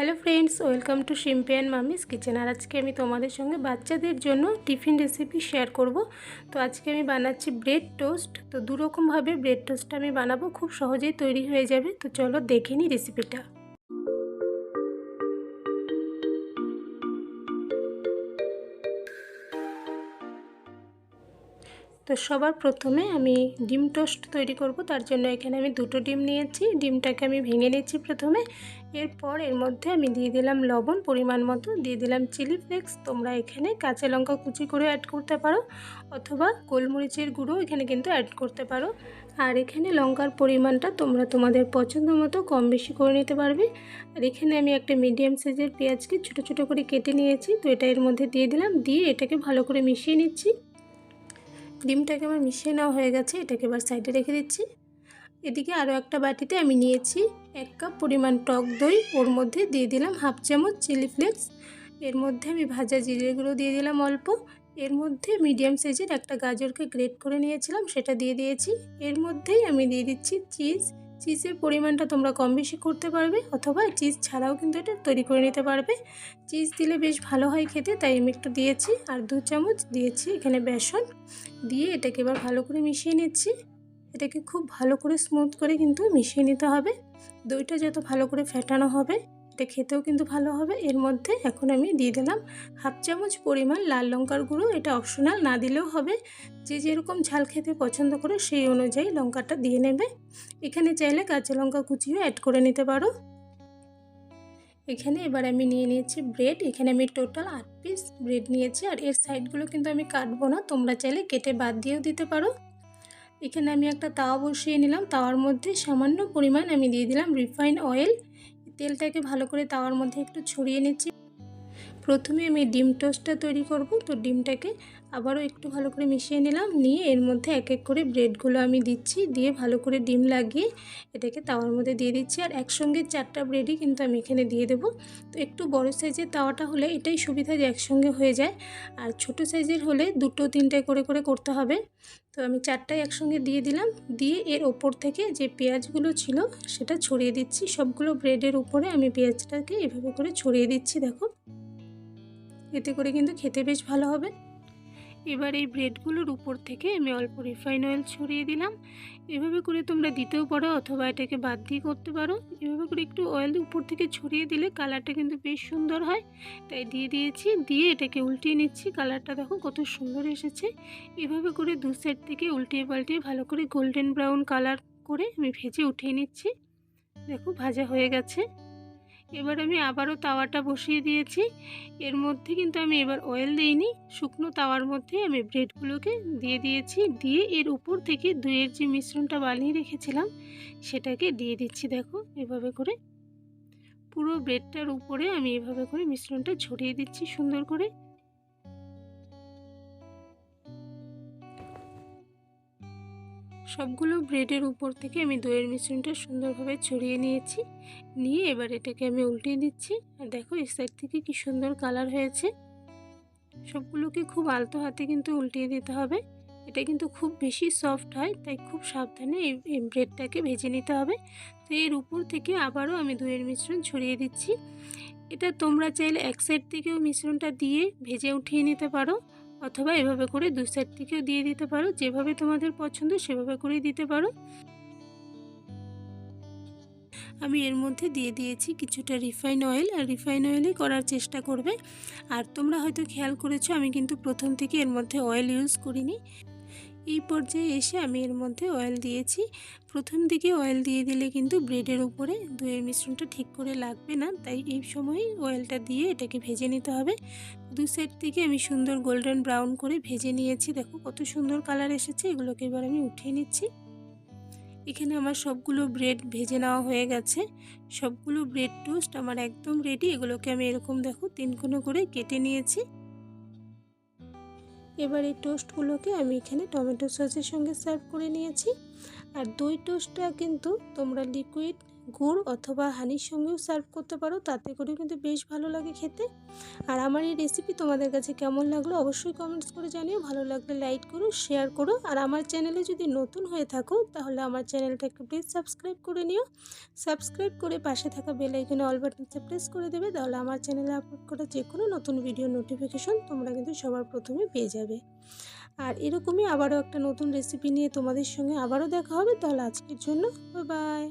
Hello friends, welcome to শিম্পিয়ান মামিস kitchen. আর আজকে আমি তোমাদের সঙ্গে বাচ্চাদের জন্য টিফিন রেসিপি শেয়ার করব। তো আজকে আমি বানাচ্ছি ব্রেড টোস্ট। তো দুরকমভাবে ব্রেড টোস্টটা আমি বানাবো, খুব সহজেই তৈরি হয়ে যাবে। তো চলো দেখে নিই রেসিপিটা। তো সবার প্রথমে আমি ডিম টোস্ট তৈরি করব, তার জন্য এখানে আমি দুটো ডিম নিয়েছি। ডিমটাকে আমি ভেঙে নিচ্ছি প্রথমে। এরপর এর মধ্যে আমি দিয়ে দিলাম লবণ, পরিমাণ মতো। দিয়ে দিলাম চিলি ফ্লেক্স। তোমরা এখানে কাঁচা লঙ্কা কুচি করে অ্যাড করতে পারো, অথবা গোলমরিচের গুঁড়ো এখানে কিন্তু অ্যাড করতে পারো। আর এখানে লঙ্কার পরিমাণটা তোমরা তোমাদের পছন্দ মতো কম বেশি করে নিতে পারবে। আর এখানে আমি একটা মিডিয়াম সাইজের পেঁয়াজকে ছোটো ছোটো করে কেটে নিয়েছি। তো এটা এর মধ্যে দিয়ে দিলাম। দিয়ে এটাকে ভালো করে মিশিয়ে নিচ্ছি। ডিমটাকে আমার মিশিয়ে নেওয়া হয়ে গেছে, এটাকে এবার সাইডে রেখে দিচ্ছি। এদিকে আরও একটা বাটিতে আমি নিয়েছি এক কাপ পরিমাণ টক দই, ওর মধ্যে দিয়ে দিলাম হাফ চামচ চিলি ফ্লেক্স এর মধ্যে আমি ভাজা জিরেগুলো দিয়ে দিলাম অল্প। এর মধ্যে মিডিয়াম সাইজের একটা গাজরকে গ্রেট করে নিয়েছিলাম, সেটা দিয়ে দিয়েছি। এর মধ্যেই আমি দিয়ে দিচ্ছি চিজ চিজের পরিমাণটা তোমরা কম বেশি করতে পারবে, অথবা চিজ ছাড়াও কিন্তু এটা তৈরি করে নিতে পারবে। চিজ দিলে বেশ ভালো হয় খেতে, তাই আমি একটু দিয়েছি। আর দু চামচ দিয়েছি এখানে বেসন। দিয়ে এটাকে এবার ভালো করে মিশিয়ে নিচ্ছি। এটাকে খুব ভালো করে স্মুথ করে কিন্তু মিশিয়ে নিতে হবে। দইটা যত ভালো করে ফেটানো হবে এটা খেতেও কিন্তু ভালো হবে। এর মধ্যে এখন আমি দিয়ে দিলাম হাফ চামচ পরিমাণ লাল লঙ্কার গুঁড়ো। এটা অপশনাল না দিলেও হবে। যে যেরকম ঝাল খেতে পছন্দ করে সেই অনুযায়ী লঙ্কাটা দিয়ে নেবে। এখানে চাইলে কাঁচা লঙ্কা কুচিও অ্যাড করে নিতে পারো। এখানে এবার আমি নিয়ে নিয়েছি ব্রেড এখানে আমি টোটাল আট পিস ব্রেড নিয়েছি। আর এর সাইডগুলো কিন্তু আমি কাটবো না। তোমরা চাইলে কেটে বাদ দিয়েও দিতে পারো। এখানে আমি একটা তাওয়া বসিয়ে নিলাম। তাওয়ার মধ্যে সামান্য পরিমাণ আমি দিয়ে দিলাম রিফাইন অয়েল তেলটাকে ভালো করে তাওয়ার মধ্যে একটু ছড়িয়ে নিচ্ছি। প্রথমে আমি ডিম টোস্টটা তৈরি করব। তো ডিমটাকে আবারও একটু ভালো করে মিশিয়ে নিলাম। নিয়ে এর মধ্যে এক এক করে ব্রেডগুলো আমি দিচ্ছি। দিয়ে ভালো করে ডিম লাগিয়ে এটাকে তাওয়ার মধ্যে দিয়ে দিচ্ছি। আর একসঙ্গে চারটা ব্রেডই কিন্তু আমি এখানে দিয়ে দেবো। তো একটু বড় সাইজের তাওয়াটা হলে এটাই সুবিধা যে একসঙ্গে হয়ে যায়। আর ছোট সাইজের হলে দুটো তিনটে করে করে করতে হবে। তো আমি চারটাই একসঙ্গে দিয়ে দিলাম। দিয়ে এর ওপর থেকে যে পেঁয়াজগুলো ছিল সেটা ছড়িয়ে দিচ্ছি। সবগুলো ব্রেডের উপরে আমি পেঁয়াজটাকে এভাবে করে ছড়িয়ে দিচ্ছি, দেখো। এতে করে কিন্তু খেতে বেশ ভালো হবে। এবার এই ব্রেডগুলোর উপর থেকে আমি অল্প রিফাইন অয়েল ছড়িয়ে দিলাম। এভাবে করে তোমরা দিতেও পারো অথবা এটাকে বাদ দিয়ে করতে পারো। এভাবে করে একটু অয়েল উপর থেকে ছড়িয়ে দিলে কালারটা কিন্তু বেশ সুন্দর হয়। তাই দিয়ে দিয়েছি, দিয়ে এটাকে উল্টিয়ে নিচ্ছি। কালারটা দেখো কত সুন্দর এসেছে। এভাবে করে দু সাইড থেকে উল্টিয়ে পাল্টিয়ে ভালো করে গোল্ডেন ব্রাউন কালার করে আমি ভেজে উঠিয়ে নিচ্ছি। দেখো ভাজা হয়ে গেছে। এবার আমি আবারও তাওয়াটা বসিয়ে দিয়েছি। এর মধ্যে কিন্তু আমি এবার অয়েল দিইনি। শুকনো তাওয়ার মধ্যে আমি ব্রেডগুলোকে দিয়ে দিয়েছি। দিয়ে এর উপর থেকে দইয়ের যে মিশ্রণটা বানিয়ে রেখেছিলাম, সেটাকে দিয়ে দিচ্ছি, দেখো, এভাবে করে। পুরো ব্রেডটার উপরে আমি এভাবে করে মিশ্রণটা ছড়িয়ে দিচ্ছি সুন্দর করে। সবগুলো ব্রেডের উপর থেকে আমি দইয়ের মিশ্রণটা সুন্দরভাবে ছড়িয়ে নিয়েছি। নিয়ে এবার এটাকে আমি উল্টিয়ে দিচ্ছি। আর দেখো, এই সাইড থেকে কি সুন্দর কালার হয়েছে। সবগুলোকে খুব আলতো হাতে কিন্তু উল্টিয়ে দিতে হবে। এটা কিন্তু খুব বেশি সফট হয়, তাই খুব সাবধানে এই ব্রেডটাকে ভেজে নিতে হবে। তো এর উপর থেকে আবারও আমি দইয়ের মিশ্রণ ছড়িয়ে দিচ্ছি। এটা তোমরা চাইলে এক সাইড থেকেও মিশ্রণটা দিয়ে ভেজে উঠিয়ে নিতে পারো। অথবা এভাবে করে দু সাইড থেকেও দিয়ে দিতে পারো। যেভাবে তোমাদের পছন্দ সেভাবে করেই দিতে পারো। আমি এর মধ্যে দিয়ে দিয়েছি কিছুটা রিফাইন অয়েল, আর রিফাইন অয়েলে করার চেষ্টা করবে। আর তোমরা হয়তো খেয়াল করেছ, আমি কিন্তু প্রথম থেকে এর মধ্যে অয়েল ইউজ করিনি। এই পর্যায়ে এসে আমি এর মধ্যে অয়েল দিয়েছি। প্রথম দিকে অয়েল দিয়ে দিলে কিন্তু ব্রেডের উপরে দইয়ের মিশ্রণটা ঠিক করে লাগবে না, তাই এই সময় অয়েলটা দিয়ে এটাকে ভেজে নিতে হবে। দু সাইড থেকে আমি সুন্দর গোল্ডেন ব্রাউন করে ভেজে নিয়েছি। দেখো কত সুন্দর কালার এসেছে, এগুলোকে এবার আমি উঠিয়ে নিচ্ছি। এখানে আমার সবগুলো ব্রেড ভেজে নেওয়া হয়ে গেছে। সবগুলো ব্রেড টোস্ট আমার একদম রেডি এগুলোকে আমি এরকম দেখো তিন কোনো করে কেটে নিয়েছি। এবার এই টোস্টগুলোকে আমি এখানে টমেটো সসের সঙ্গে সার্ভ করে নিয়েছি। আর দই টোস্টটা কিন্তু তোমরা লিকুইড গুড় অথবা হানির সঙ্গেও সার্ভ করতে পারো, তাতে করেও কিন্তু বেশ ভালো লাগে খেতে। আর আমার এই রেসিপি তোমাদের কাছে কেমন লাগল অবশ্যই কমেন্টস করে জানিও, ভালো লাগলে লাইক করো শেয়ার করো। আর আমার চ্যানেলে যদি নতুন হয়ে থাকো, তাহলে আমার চ্যানেলটাকে প্লিজ সাবস্ক্রাইব করে নিও। সাবস্ক্রাইব করে পাশে থাকা বেল আইকনে অল বাটনটা প্রেস করে দেবে, তাহলে আমার চ্যানেলে আপলোড করা যে কোনো নতুন ভিডিও নোটিফিকেশন তোমরা কিন্তু সবার প্রথমে পেয়ে যাবে। আর এরকমই আবারও একটা নতুন রেসিপি নিয়ে তোমাদের সঙ্গে আবারও দেখা হবে, তাহলে আজকের জন্য বাই